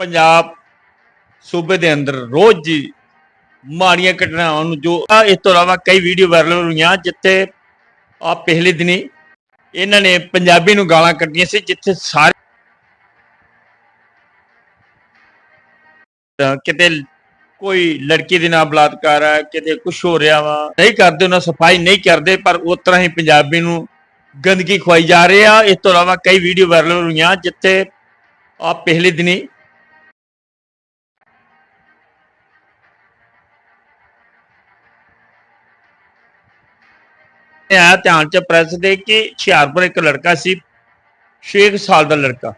ਪੰਜਾਬ ਸੂਬੇ ਦੇ ਅੰਦਰ ਰੋਜ਼ ਹੀ ਮਾੜੀਆਂ ਘਟਨਾਵਾਂ ਨੂੰ ਜੋ ਇਸ ਤੋਂ ਇਲਾਵਾ ਕਈ ਵੀਡੀਓ ਵਾਇਰਲ ਹੋਈਆਂ ਜਿੱਥੇ ਆ ਪਿਛਲੇ ਦਿਨੀ ਇਹਨਾਂ ਨੇ ਪੰਜਾਬੀ ਨੂੰ ਗਾਲਾਂ ਕੱਢੀਆਂ ਸੀ, ਜਿੱਥੇ ਸਾਰੇ ਕਿਤੇ ਕੋਈ ਲੜਕੀ ਦੇ ਨਾਲ ਬਲਾਤਕਾਰ ਆ, ਕਿਤੇ ਕੁਝ ਹੋ ਰਿਹਾ ਵਾ, ਨਹੀਂ ਕਰਦੇ, ਉਹਨਾਂ ਸਫ਼ਾਈ ਨਹੀਂ ਕਰਦੇ, ਪਰ ਉਸ ਤਰ੍ਹਾਂ ਹੀ ਪੰਜਾਬੀ ਨੂੰ ਗੰਦਗੀ ਖਵਾਈ ਜਾ ਰਹੀ ਆ। ਇਸ ਤੋਂ ਇਲਾਵਾ ਕਈ ਵੀਡੀਓ ਵਾਇਰਲ ਹੋਈਆਂ ਜਿੱਥੇ ਆ ਪਿਛਲੇ ਦਿਨੀ ਆਇਆ ਧਿਆਨ ਚ ਪ੍ਰੈਸ ਦੇ ਕਿ ਹੁਸ਼ਿਆਰਪੁਰ ਇੱਕ ਲੜਕਾ ਸੀ 6 ਸਾਲ ਦਾ ਲੜਕਾ।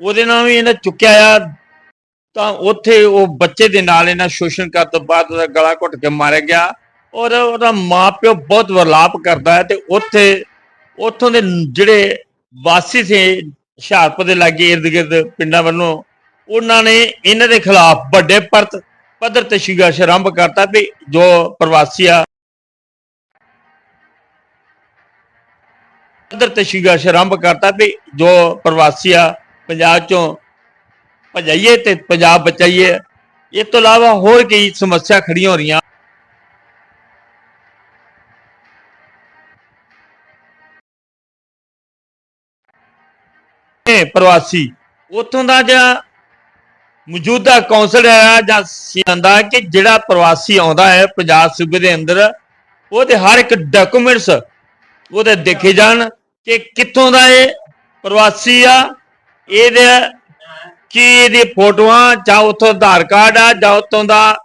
ਉਹਦੇ ਨਾਲ ਵੀ ਇਹਨਾਂ ਚੁੱਕਿਆ ਆ, ਤਾਂ ਉੱਥੇ ਉਹ ਬੱਚੇ ਦੇ ਨਾਲ ਇਹਨਾਂ ਸ਼ੋਸ਼ਣ ਕਰਨ ਤੋਂ ਬਾਅਦ ਉਹਦਾ ਗਲਾ ਘੁੱਟ ਕੇ ਮਾਰਿਆ ਗਿਆ ਔਰ ਉਹਦਾ ਮਾਪਿਓ ਬਹੁਤ ਵਰਲਾਪ ਕਰਦਾ ਹੈ ਤੇ ਉੱਥੇ, ਉੱਥੋਂ ਦੇ ਜਿਹੜੇ ਵਾਸੀ ਸੀ ਹੁਸ਼ਿਆਰਪੁਰ ਦੇ ਲਾਗੇ ਇਰਦ ਗਿਰਦ ਪਿੰਡਾਂ ਵੱਲੋਂ, ਉਹਨਾਂ ਨੇ ਇਹਨਾਂ ਦੇ ਖਿਲਾਫ ਵੱਡੇ ਪਰਤ, ਪੱਧਰ ਤੇ ਸੰਘਰਸ਼ ਆਰੰਭ ਕਰਤਾ ਵੀ ਜੋ ਪ੍ਰਵਾਸੀ ਆ ਪੱਧਰ ਤੇ ਸੰਘਰਸ਼ ਆਰੰਭ ਕਰਤਾ ਵੀ ਜੋ ਪ੍ਰਵਾਸੀ ਆ ਪੰਜਾਬ ਚੋਂ ਭਜਾਈਏ ਤੇ ਪੰਜਾਬ ਬਚਾਈਏ। ਇਸ ਤੋਂ ਇਲਾਵਾ ਹੋਰ ਕਈ ਸਮੱਸਿਆ ਖੜੀਆਂ ਹੋ ਰਹੀਆਂ। ਪ੍ਰਵਾਸੀ ਉਥੋਂ ਦਾ ਜਿਹੜਾ ਮੌਜੂਦਾ ਕੌਂਸਲ ਹੈ ਜਾਂ ਸਿਆਂਦਾ ਕਿ ਜਿਹੜਾ ਪ੍ਰਵਾਸੀ ਆਉਂਦਾ ਹੈ ਪੰਜਾਬ ਸੂਬੇ ਦੇ ਅੰਦਰ, ਉਹਦੇ ਹਰ ਇੱਕ ਡਾਕੂਮੈਂਟਸ ਉਹਦੇ ਦੇਖੇ ਜਾਣ ਕਿ ਕਿੱਥੋਂ ਦਾ ਇਹ ਪ੍ਰਵਾਸੀ ਆ? ਇਹਦੇ ਕੀ ਇਹਦੀ ਫੋਟੋਆਂ ਜਾਂ ਉੱਥੋਂ ਆਧਾਰ ਕਾਰਡ ਆ ਜਾਂ ਉੱਥੋਂ ਦਾ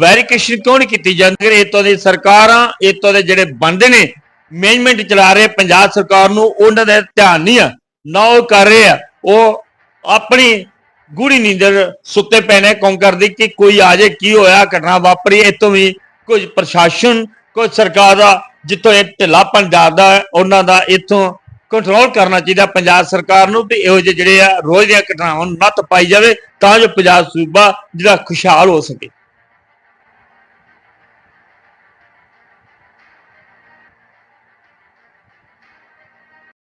ਵੈਰੀਫਿਕੇਸ਼ਨ ਕਿਉਂ ਨਹੀਂ ਕੀਤੀ ਜਾਂਦੀ? ਇਹ ਦੀ ਸਰਕਾਰਾਂ ਇਹ ਤੋਂ ਦੇ ਜਿਹੜੇ ਬੰਦੇ ਨੇ ਮੈਨੇਜਮੈਂਟ ਚਲਾ ਰਹੇ ਪੰਜਾਬ ਸਰਕਾਰ ਨੂੰ, ਉਹਨਾਂ ਦਾ ਧਿਆਨ ਨਹੀਂ ਆ। ਨਾ ਉਹ ਕਰ ਰਹੇ ਆ। ਉਹ ਆਪਣੀ ਗੂੜੀ ਨੀਂਦਰ ਸੁੱਤੇ ਪੈਣੇ ਨੇ, ਕੌਣ ਕਰਦੀ, ਕਿ ਕੋਈ ਆ ਜੇ ਕੀ ਹੋਇਆ, ਘਟਨਾ ਵਾਪਰੀ ਇਤੋਂ ਵੀ ਕੁਝ ਪ੍ਰਸ਼ਾਸਨ, ਕੁਝ ਸਰਕਾਰ ਦਾ ਜਿੱਥੋਂ ਇਹ ਢਿੱਲਾਪਣ ਜਾਂਦਾ ਉਹਨਾਂ ਦਾ ਇਥੋਂ ਕੰਟਰੋਲ ਕਰਨਾ ਚਾਹੀਦਾ ਪੰਜਾਬ ਸਰਕਾਰ ਨੂੰ ਤੇ ਇਹੋ ਜਿਹੇ ਜਿਹੜੇ ਆ ਰੋਜ਼ ਦੀਆਂ ਘਟਨਾਵਾਂ ਨੂੰ ਨੱਤ ਪਾਈ ਜਾਵੇ ਤਾਂ ਜੋ ਪੰਜਾਬ ਸੂਬਾ ਜਿਹੜਾ ਖੁਸ਼ਹਾਲ ਹੋ ਸਕੇ।